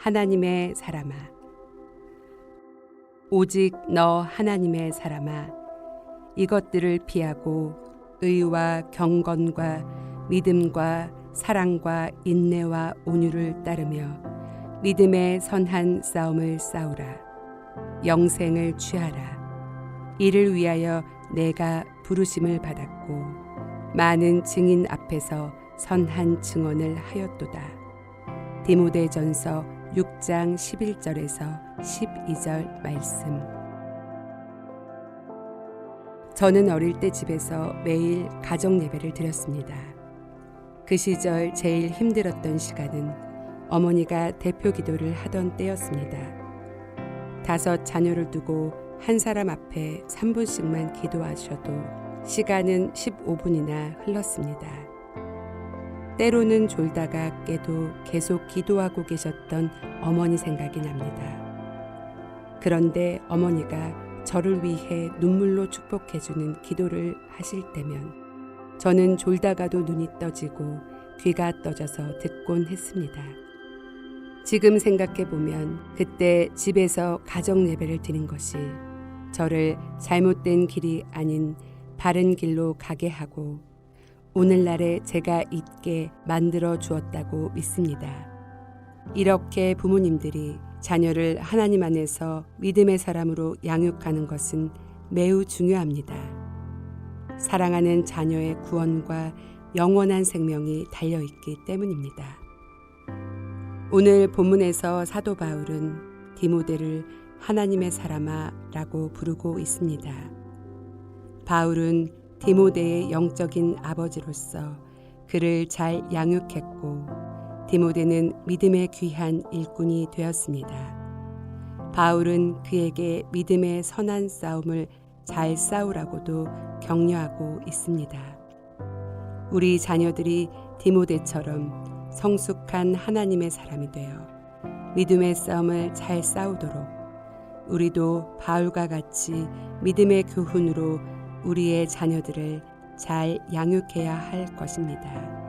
하나님의 사람아. 오직 너 하나님의 사람아. 이것들을 피하고 의와 경건과 믿음과 사랑과 인내와 온유를 따르며 믿음의 선한 싸움을 싸우라. 영생을 취하라. 이를 위하여 내가 부르심을 받았고 많은 증인 앞에서 선한 증언을 하였도다. 디모데전서 6장 11절에서 12절 말씀 저는 어릴 때 집에서 매일 가정 예배를 드렸습니다. 그 시절 제일 힘들었던 시간은 어머니가 대표 기도를 하던 때였습니다. 다섯 자녀를 두고 한 사람 앞에 3분씩만 기도하셔도 시간은 15분이나 흘렀습니다. 때로는 졸다가 깨도 계속 기도하고 계셨던 어머니 생각이 납니다. 그런데 어머니가 저를 위해 눈물로 축복해주는 기도를 하실 때면 저는 졸다가도 눈이 떠지고 귀가 떠져서 듣곤 했습니다. 지금 생각해 보면 그때 집에서 가정 예배를 드린 것이 저를 잘못된 길이 아닌 바른 길로 가게 하고 오늘날에 제가 있게 만들어 주었다고 믿습니다. 이렇게 부모님들이 자녀를 하나님 안에서 믿음의 사람으로 양육하는 것은 매우 중요합니다. 사랑하는 자녀의 구원과 영원한 생명이 달려 있기 때문입니다. 오늘 본문에서 사도 바울은 디모데를 하나님의 사람아 라고 부르고 있습니다. 바울은 디모데의 영적인 아버지로서 그를 잘 양육했고 디모데는 믿음의 귀한 일꾼이 되었습니다. 바울은 그에게 믿음의 선한 싸움을 잘 싸우라고도 격려하고 있습니다. 우리 자녀들이 디모데처럼 성숙한 하나님의 사람이 되어 믿음의 싸움을 잘 싸우도록 우리도 바울과 같이 믿음의 교훈으로 우리의 자녀들을 잘 양육해야 할 것입니다.